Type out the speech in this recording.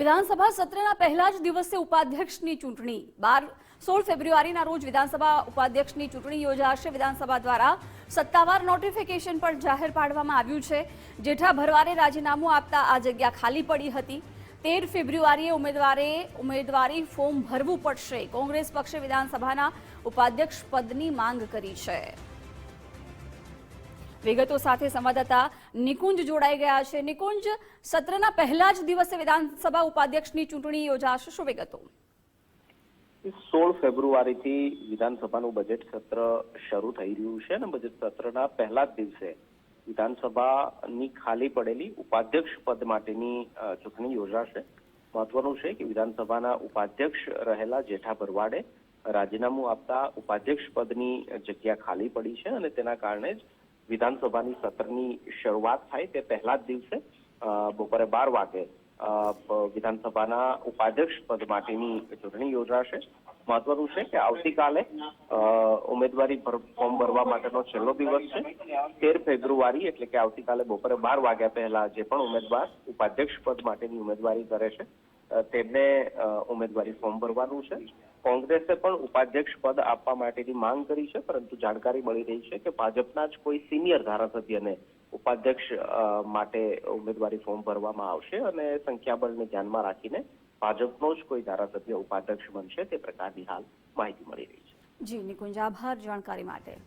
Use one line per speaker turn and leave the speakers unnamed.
વિધાનસભા સત્રના પહેલા જ દિવસે ઉપાધ્યક્ષની ચૂંટણી. બાર, સોળ ફેબ્રુઆરીના રોજ વિધાનસભા ઉપાધ્યક્ષની ચૂંટણી યોજાશે. વિધાનસભા દ્વારા સત્તાવાર નોટિફિકેશન પણ જાહેર પાડવામાં આવ્યું છે. જેઠા ભરવારે રાજીનામું આપતા આ જગ્યા ખાલી પડી હતી. તેર ફેબ્રુઆરીએ ઉમેદવારે ઉમેદવારી ફોર્મ ભરવું પડશે. કોંગ્રેસ પક્ષે વિધાનસભાના ઉપાધ્યક્ષ પદની માંગ કરી છે. વિગતો સાથે સંવાદદાતા નિકુંજ જોડાઈ ગયા છે. નિકુંજ, સત્રના પહેલા જ દિવસે વિધાનસભા ઉપાધ્યક્ષની ચૂંટણી યોજાશે. શું વિગતો?
સોળ ફેબ્રુઆરીથી વિધાનસભાનું બજેટ સત્ર શરૂ થઈ રહ્યું છે અને બજેટ સત્રના પહેલા જ દિવસે વિધાનસભાની ખાલી પડેલી ઉપાધ્યક્ષ પદ માટેની ચૂંટણી યોજાશે. મહત્વનું છે કે વિધાનસભાના ઉપાધ્યક્ષ રહેલા જેઠા ભરવાડે રાજીનામું આપતા ઉપાધ્યક્ષ પદની જગ્યા ખાલી પડી છે અને તેના કારણે જ વિધાનસભાની સત્રની શરૂઆત થાય તે પહેલા જ દિવસે બપોરે બાર વાગે વિધાનસભાના ઉપાધ્યક્ષ પદ માટેની ચૂંટણી યોજાશે. મહત્વનું છે કે આવતીકાલે ઉમેદવારી ફોર્મ ભરવા માટેનો છેલ્લો દિવસ છે. તેર ફેબ્રુઆરી એટલે કે આવતીકાલે બપોરે બાર વાગ્યા પહેલા જે પણ ઉમેદવાર ઉપાધ્યક્ષ પદ માટેની ઉમેદવારી કરે છે તેમને ઉમેદવારી ફોર્મ ભરવાનું છે. કોંગ્રેસે પણ ઉપાધ્યક્ષ પદ આપવા માટેની માંગ કરી છે, પરંતુ જાણકારી મળી રહી છે કે ભાજપના જ કોઈ સિનિયર ધારાસભ્યને ઉપાધ્યક્ષ માટે ઉમેદવારી ફોર્મ ભરવામાં આવશે અને સંખ્યાબળને ધ્યાનમાં રાખીને ભાજપનો જ કોઈ ધારાસભ્ય ઉપાધ્યક્ષ બનશે તે પ્રકારની હાલ માહિતી મળી રહી છે.
જી, નિકુંજ, આભાર જાણકારી માટે.